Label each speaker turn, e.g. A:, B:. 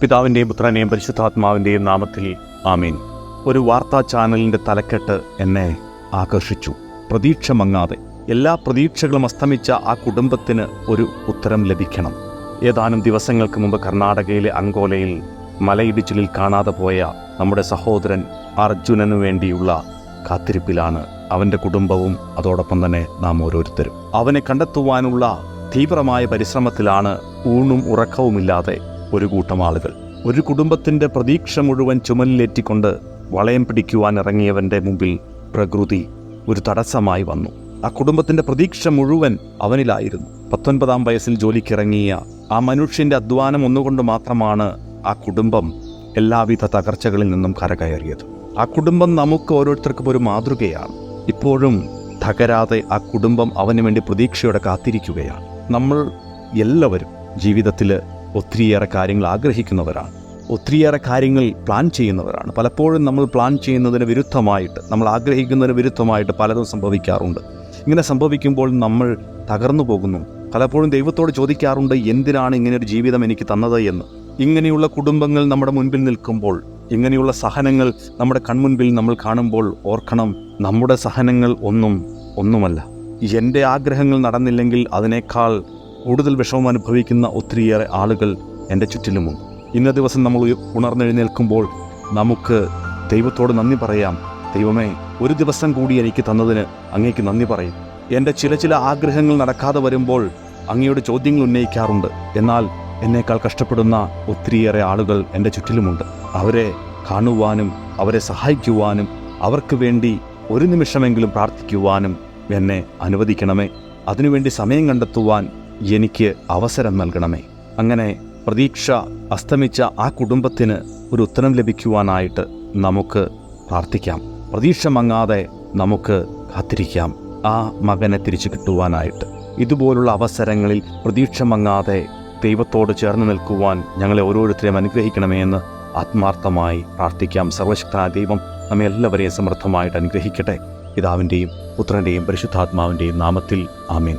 A: പിതാവിന്റെയും പുത്രന്റെയും പരിശുദ്ധാത്മാവിന്റെയും നാമത്തിൽ ആമീൻ. ഒരു വാർത്താ ചാനലിന്റെ തലക്കെട്ട് എന്നെ ആകർഷിച്ചു. പ്രതീക്ഷ മങ്ങാതെ എല്ലാ പ്രതീക്ഷകളും അസ്തമിച്ച ആ കുടുംബത്തിന് ഒരു ഉത്തരം ലഭിക്കണം. ഏതാനും ദിവസങ്ങൾക്ക് മുമ്പ് കർണാടകയിലെ അങ്കോലയിൽ മലയിടിച്ചിലിൽ കാണാതെ പോയ നമ്മുടെ സഹോദരൻ അർജുനനു വേണ്ടിയുള്ള കാത്തിരിപ്പിലാണ് അവന്റെ കുടുംബവും അതോടൊപ്പം തന്നെ നാം ഓരോരുത്തരും. അവനെ കണ്ടെത്തുവാനുള്ള തീവ്രമായ പരിശ്രമത്തിലാണ് ഊണും ഉറക്കവുമില്ലാതെ ഒരു കൂട്ടം ആളുകൾ. ഒരു കുടുംബത്തിന്റെ പ്രതീക്ഷ മുഴുവൻ ചുമലിലേറ്റിക്കൊണ്ട് വളയം പിടിക്കുവാൻ ഇറങ്ങിയവന്റെ മുമ്പിൽ പ്രകൃതി ഒരു തടസ്സമായി വന്നു. ആ കുടുംബത്തിന്റെ പ്രതീക്ഷ മുഴുവൻ അവനിലായിരുന്നു. പത്തൊൻപതാം വയസ്സിൽ ജോലിക്കിറങ്ങിയ ആ മനുഷ്യന്റെ അധ്വാനം ഒന്നുകൊണ്ട് മാത്രമാണ് ആ കുടുംബം എല്ലാവിധ തകർച്ചകളിൽ നിന്നും കരകയറിയത്. ആ കുടുംബം നമുക്ക് ഓരോരുത്തർക്കും ഒരു മാതൃകയാണ്. ഇപ്പോഴും തകരാതെ ആ കുടുംബം അവന് വേണ്ടി പ്രതീക്ഷയോടെ കാത്തിരിക്കുകയാണ്. നമ്മൾ എല്ലാവരും ജീവിതത്തിൽ ഒത്തിരിയേറെ കാര്യങ്ങൾ ആഗ്രഹിക്കുന്നവരാണ്. ഒത്തിരിയേറെ കാര്യങ്ങൾ പ്ലാൻ ചെയ്യുന്നവരാണ്. പലപ്പോഴും നമ്മൾ പ്ലാൻ ചെയ്യുന്നതിന് വിരുദ്ധമായിട്ട് നമ്മൾ ആഗ്രഹിക്കുന്നതിന് വിരുദ്ധമായിട്ട് പലതും സംഭവിക്കാറുണ്ട്. ഇങ്ങനെ സംഭവിക്കുമ്പോൾ നമ്മൾ തകർന്നു പോകുന്നു. പലപ്പോഴും ദൈവത്തോട് ചോദിക്കാറുണ്ട് എന്തിനാണ് ഇങ്ങനെ ഒരു ജീവിതം എനിക്ക് തന്നത് എന്ന്? ഇങ്ങനെയുള്ള കുടുംബങ്ങൾ നമ്മുടെ മുൻപിൽ നിൽക്കുമ്പോൾ ഇങ്ങനെയുള്ള സഹനങ്ങൾ നമ്മുടെ കൺമുൻപിൽ നമ്മൾ കാണുമ്പോൾ ഓർക്കണം നമ്മുടെ സഹനങ്ങൾ ഒന്നും ഒന്നുമല്ല. എന്റെ ആഗ്രഹങ്ങൾ നടന്നില്ലെങ്കിൽ അതിനേക്കാൾ കൂടുതൽ വിഷമം അനുഭവിക്കുന്ന ഒത്തിരിയേറെ ആളുകൾ എന്റെ ചുറ്റിലുമുണ്ട്. ഇന്ന ദിവസം നമ്മൾ ഉണർന്നെഴുന്നേൽക്കുമ്പോൾ നമുക്ക് ദൈവത്തോട് നന്ദി പറയാം. ദൈവമേ ഒരു ദിവസം കൂടി എനിക്ക് തന്നതിന് അങ്ങേക്ക് നന്ദി പറയും. എന്റെ ചില ചില ആഗ്രഹങ്ങൾ നടക്കാതെ വരുമ്പോൾ അങ്ങയുടെ ചോദ്യങ്ങൾ ഉന്നയിക്കാറുണ്ട്. എന്നാൽ എന്നേക്കാൾ കഷ്ടപ്പെടുന്ന ഒത്തിരിയേറെ ആളുകൾ എന്റെ ചുറ്റിലുമുണ്ട്. അവരെ കാണുവാനും അവരെ സഹായിക്കുവാനും അവർക്ക് വേണ്ടി ഒരു നിമിഷമെങ്കിലും പ്രാർത്ഥിക്കുവാനും എന്നെ അനുവദിക്കണമേ. അതിനുവേണ്ടി സമയം കണ്ടെത്തുവാൻ എനിക്ക് അവസരം നൽകണമേ. അങ്ങനെ പ്രതീക്ഷ അസ്തമിച്ച ആ കുടുംബത്തിന് ഒരു ഉത്തരം ലഭിക്കുവാനായിട്ട് നമുക്ക് പ്രാർത്ഥിക്കാം. പ്രതീക്ഷ മങ്ങാതെ നമുക്ക് കാത്തിരിക്കാം ആ മകനെ തിരിച്ചു കിട്ടുവാനായിട്ട്. ഇതുപോലുള്ള അവസരങ്ങളിൽ പ്രതീക്ഷ മങ്ങാതെ ദൈവത്തോട് ചേർന്ന് നിൽക്കുവാൻ ഞങ്ങളെ ഓരോരുത്തരെയും അനുഗ്രഹിക്കണമേ എന്ന് ആത്മാർത്ഥമായി പ്രാർത്ഥിക്കാം. സർവശക്തനായ ദൈവം നമ്മെ എല്ലാവരെയും സമൃദ്ധമായിട്ട് അനുഗ്രഹിക്കട്ടെ. പിതാവിന്റെയും പുത്രന്റെയും പരിശുദ്ധാത്മാവിന്റെയും നാമത്തിൽ ആമീൻ.